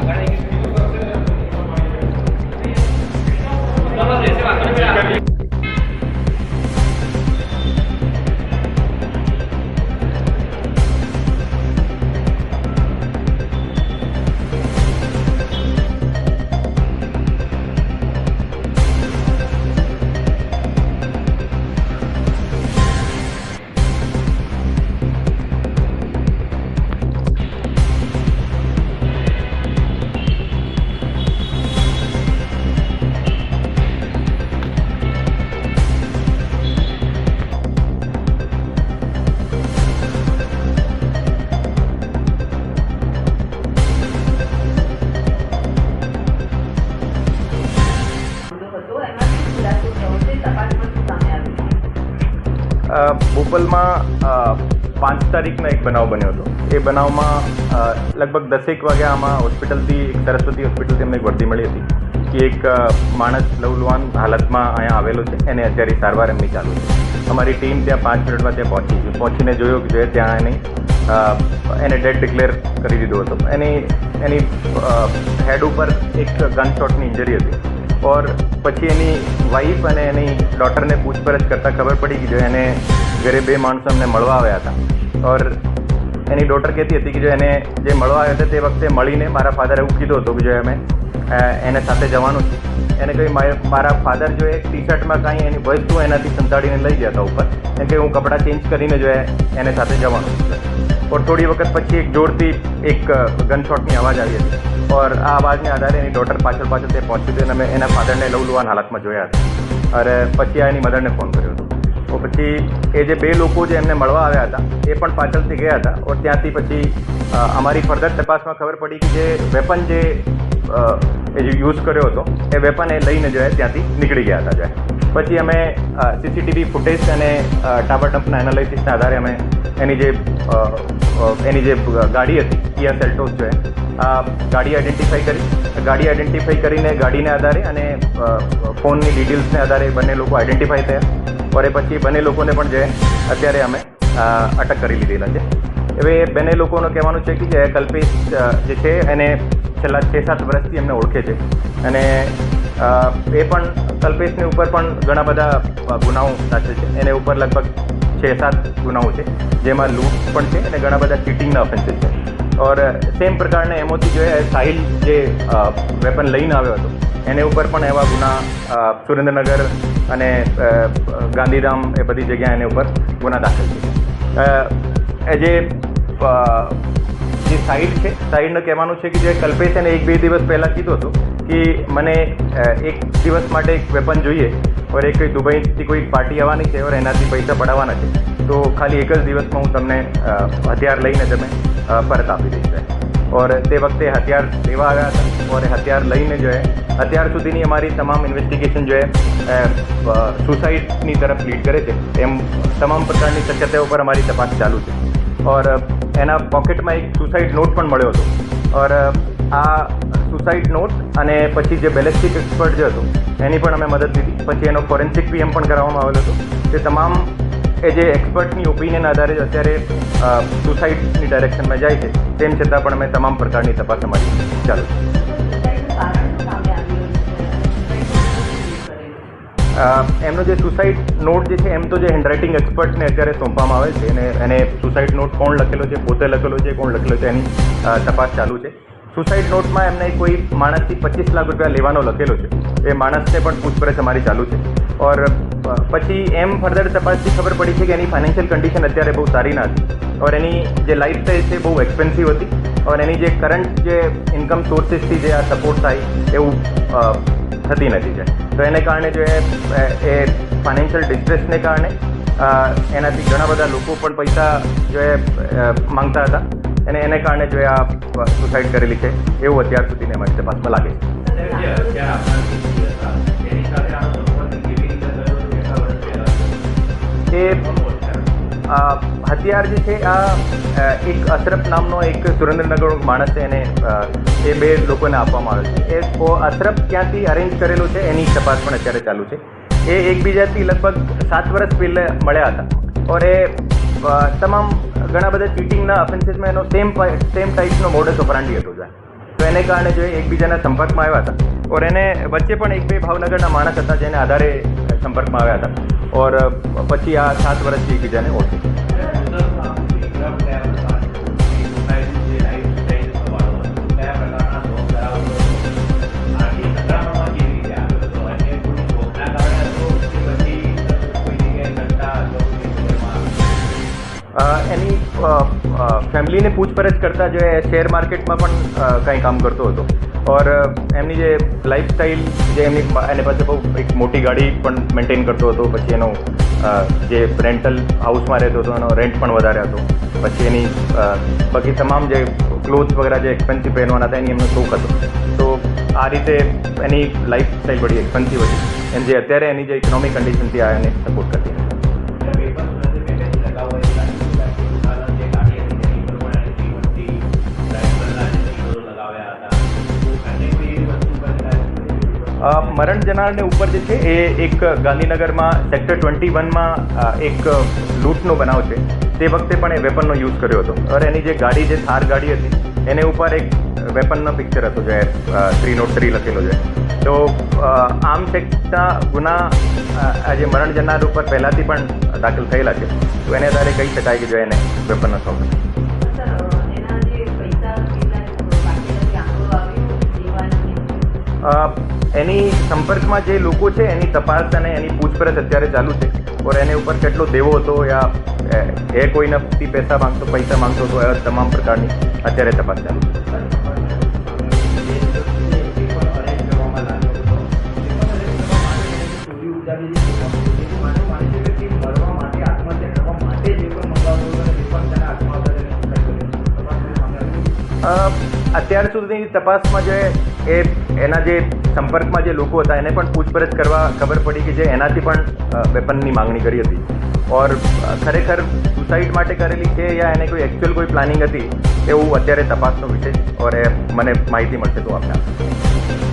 હતો અ, પાંચ તારીખનો એક બનાવ બન્યો હતો. એ બનાવમાં લગભગ દસેક વાગ્યા આમાં હોસ્પિટલથી એક સરસ્વતી હોસ્પિટલથી અમને એક વર્દી મળી હતી કે એક માણસ લવલવાન હાલતમાં અહીંયા આવેલો છે. એને અત્યારે સારવાર એમની ચાલુ છે. અમારી ટીમ ત્યાં પાંચ મિનિટમાં ત્યાં પહોંચી ગયું પહોંચીને જોયું કે ત્યાં એની એને ડેડ ડિક્લેર કરી દીધો હતો. એની એની હેડ ઉપર એક ગન શોટની ઇન્જરી હતી. ઓર પછી એની વાઈફ અને એની ડોટરને પૂછપરછ કરતાં ખબર પડી કે જો એને ઘરે બે માણસો અમને મળવા આવ્યા હતા. ઓર એની ડોટર કહેતી હતી કે જો એને જે મળવા આવ્યા હતા તે વખતે મળીને મારા ફાધરે એવું કીધું હતું કે જો અમે એને સાથે જવાનું છે. એને કહ્યું, "મારે- ફાધર જો એક ટી શર્ટમાં કાંઈ એની વસ્તુ એનાથી સંતાડીને લઈ હતા ઉપર, એને કે હું કપડાં ચેન્જ કરીને જો એને સાથે જવાનું છે. ઓર થોડી વખત પછી એક જોરથી એક ગનશોટની અવાજ આવી હતી. ઓર આ અવાજને આધારે એની ડોટર પાછળ પાછળ તે પહોંચી હતી અને અમે એના ફાધરને લવલુવાન હાલતમાં જોયા હતા. અરે, પછી આ એની મધરને ફોન કર્યો હતો. તો પછી એ જે બે લોકો જે એમને મળવા આવ્યા હતા, એ પણ પાછળથી ગયા હતા. ઓર ત્યાંથી પછી અમારી ફર્ધર તપાસમાં ખબર પડી કે જે વેપન જે યુઝ કર્યો હતો, એ વેપન એ લઈને જો ત્યાંથી નીકળી ગયા હતા જાય પછી અમે સીસીટીવી ફૂટેજ અને ટાવર ડમ્પના એનાલિસિસના આધારે અમે એની જે એની જે ગાડી હતી કિયા સેલ્ટોસ છે આ ગાડી આઈડેન્ટિફાઈ કરી. ગાડી આઈડેન્ટિફાઈ કરીને ગાડીને આધારે અને ફોનની ડિટેલ્સને આધારે બંને લોકો આઈડેન્ટિફાઈ થયા. પરે પછી બંને લોકોને પણ જે અત્યારે અમે અટક કરી લીધેલા છે. હવે બંને લોકોનું કહેવાનું છે કે જે કલ્પેશ જે છે એને છેલ્લા છ સાત વર્ષથી એમને ઓળખે છે. અને એ પણ કલ્પેશની ઉપર પણ ઘણા બધા ગુનાઓ દાખલ છે. એને ઉપર લગભગ છ સાત ગુનાઓ છે, જેમાં લૂંટ પણ છે અને ઘણા બધા ચીટિંગના ઓફેન્સીસ છે. ઓર સેમ પ્રકારના એમોથી જોઈએ સાહિલ જે વેપન લઈને આવ્યો હતો, એને ઉપર પણ એવા ગુના સુરેન્દ્રનગર અને ગાંધીધામ એ બધી જગ્યાએ એને ઉપર ગુના દાખલ છે. એ જે જે સાઈડ છે, સાહિલનું કહેવાનું છે કે જે કલ્પેશ એને એક બે દિવસ પહેલાં કીધું હતું કે મને એક દિવસ માટે એક વેપન જોઈએ ઓર એક દુબઈથી કોઈ પાર્ટી આવવાની છે ઓર એનાથી પૈસા પડાવવાના છે. તો ખાલી એક જ દિવસમાં હું તમને હથિયાર લઈને તમે પરત આપી દઈશ ઓર તે વખતે હથિયાર લેવા આવ્યા હતા ઓર હથિયાર લઈને જો અત્યાર સુધીની અમારી તમામ ઇન્વેસ્ટિગેશન જો સુસાઇડની તરફ લીડ કરે છે. એમ તમામ પ્રકારની શક્યતાઓ પર અમારી તપાસ ચાલુ છે. ઓર એના પોકેટમાં એક સુસાઇડ નોટ પણ મળ્યો હતો. ઓર આ સુસાઇડ નોટ અને પછી જે બેલેસ્ટિક એક્સપર્ટ જે હતો, એની પણ અમે મદદ લીધી. પછી એનો ફોરેન્સિક પીએમ પણ કરાવવામાં આવેલો હતો. તે તમામ એ જે એક્સપર્ટની ઓપિનિયન આધારે અત્યારે સુસાઇડની ડાયરેક્શનમાં જાય છે. તેમ છતાં પણ અમે તમામ પ્રકારની તપાસ અમારી ચાલુ. છે એમનો જે સુસાઇડ નોટ જે છે, એમ તો જે હેન્ડરાઇટિંગ એક્સપર્ટને અત્યારે સોંપવામાં આવે છે અને એને સુસાઇડ નોટ કોણ લખેલો છે, પોતે લખેલો છે, કોણ લખેલો છે, એની તપાસ ચાલુ છે. સુસાઇડ નોટમાં એમને કોઈ માણસથી પચીસ લાખ રૂપિયા લેવાનો લખેલો છે. એ માણસને પણ પૂછપરછ અમારી ચાલુ છે. ઓર પછી એમ ફર્ધર તપાસથી ખબર પડી છે કે એની ફાઇનાન્શિયલ કન્ડિશન અત્યારે બહુ સારી ના હતી. ઓર એની જે લાઈફ સ્ટાઈલ છે, બહુ એક્સપેન્સિવ હતી. ઓર એની જે કરંટ જે ઇન્કમ સોર્સિસથી જે આ સપોર્ટ થાય એવું થતી નથી છે. તો એને કારણે જો એ ફાઇનાન્શિયલ ડિસ્ટ્રેસને કારણે એનાથી ઘણા બધા લોકો પણ પૈસા જો એ માંગતા હતા. અને એને કારણે જો એ આ સુસાઇડ કરેલી છે, એવું અત્યાર સુધીને અમારી તપાસમાં લાગે છે. એ હથિયાર જે છે, આ એક અશરફ નામનો એક સુરેન્દ્રનગરનો માણસ છે, એને એ બે લોકોને આપવામાં આવે છે. એ અશરફ ક્યાંથી અરેન્જ કરેલો છે, એની તપાસ પણ અત્યારે ચાલુ છે. એ એકબીજાથી લગભગ સાત વર્ષ પહેલાં મળ્યા હતા. ઓર એ તમામ ઘણા બધા ચીટિંગના ઓફેન્સીસમાં એનો સેમ સેમ ટાઈપનો મોડસ ઓપરાંડી હતો જાય તો એને કારણે જો એકબીજાના સંપર્કમાં આવ્યા હતા. ઓર એને વચ્ચે પણ એક બે ભાવનગરના માણસ હતા, જેને આધારે સંપર્કમાં આવ્યા હતા. ઓર પછી આ સાત વર્ષથી એકબીજાને ઓળખે. ફેમિલીને પૂછપરછ કરતા જે શેર માર્કેટમાં પણ કંઈ કામ કરતો હતો. ઓર એમની જે લાઈફસ્ટાઈલ જે એમની એની પાસે બહુ એક મોટી ગાડી પણ મેન્ટેન કરતો હતો, પછી એનો જે રેન્ટલ હાઉસમાં રહેતો હતો, એનો રેન્ટ પણ વધારે હતો. પછી એની બાકી તમામ જે ક્લોથ્સ વગેરે જે એક્સપેન્સિવ પહેરવાના હતા, એની એમનો શોખ હતો. તો આ રીતે એની લાઈફસ્ટાઈલ બધી એક્સપેન્સિવ હતી. એમ જે અત્યારે એની જે ઇકોનોમિક કન્ડિશનથી આ એને સપોર્ટ કરતી હતી. મરણ જનારને ઉપર જે છે એ એક ગાંધીનગરમાં સેક્ટર ટ્વેન્ટી વનમાં એક લૂંટનો બનાવ છે. તે વખતે પણ એ વેપનનો યુઝ કર્યો હતો. અને એની જે ગાડી જે થાર ગાડી હતી એને ઉપર એક વેપનનો પિક્ચર હતો જે થ્રી નોટ થ્રી લખેલો છે. તો આમ સેક્ટના ગુના આજે આ જે મરણ જનાર ઉપર પહેલાંથી પણ દાખલ થયેલા છે. તો એને આધારે કહી શકાય કે જો એને વેપનનો શોખ એના સંપર્કમાં જે લોકો છે, એની તપાસ અને એની પૂછપરછ અત્યારે ચાલુ છે. ઓર એને ઉપર કેટલો દેવો હતો યા, એ- કોઈના પૈસા માંગતો પૈસા માંગતો હતો, એવા તમામ પ્રકારની અત્યારે તપાસ ચાલુ છે. અત્યાર સુધીની તપાસમાં જે એ, એના જે સંપર્કમાં જે લોકો હતા, એને પણ પૂછપરછ કરવા ખબર પડી કે જે એનાથી પણ વેપનની માંગણી કરી હતી ઓર ખરેખર સુસાઇડ માટે કરેલી છે યા એને કોઈ એકચ્યુઅલ કોઈ પ્લાનિંગ હતી, એવું અત્યારે તપાસનો વિષય ઓર એ મને માહિતી મળશે તો આપને.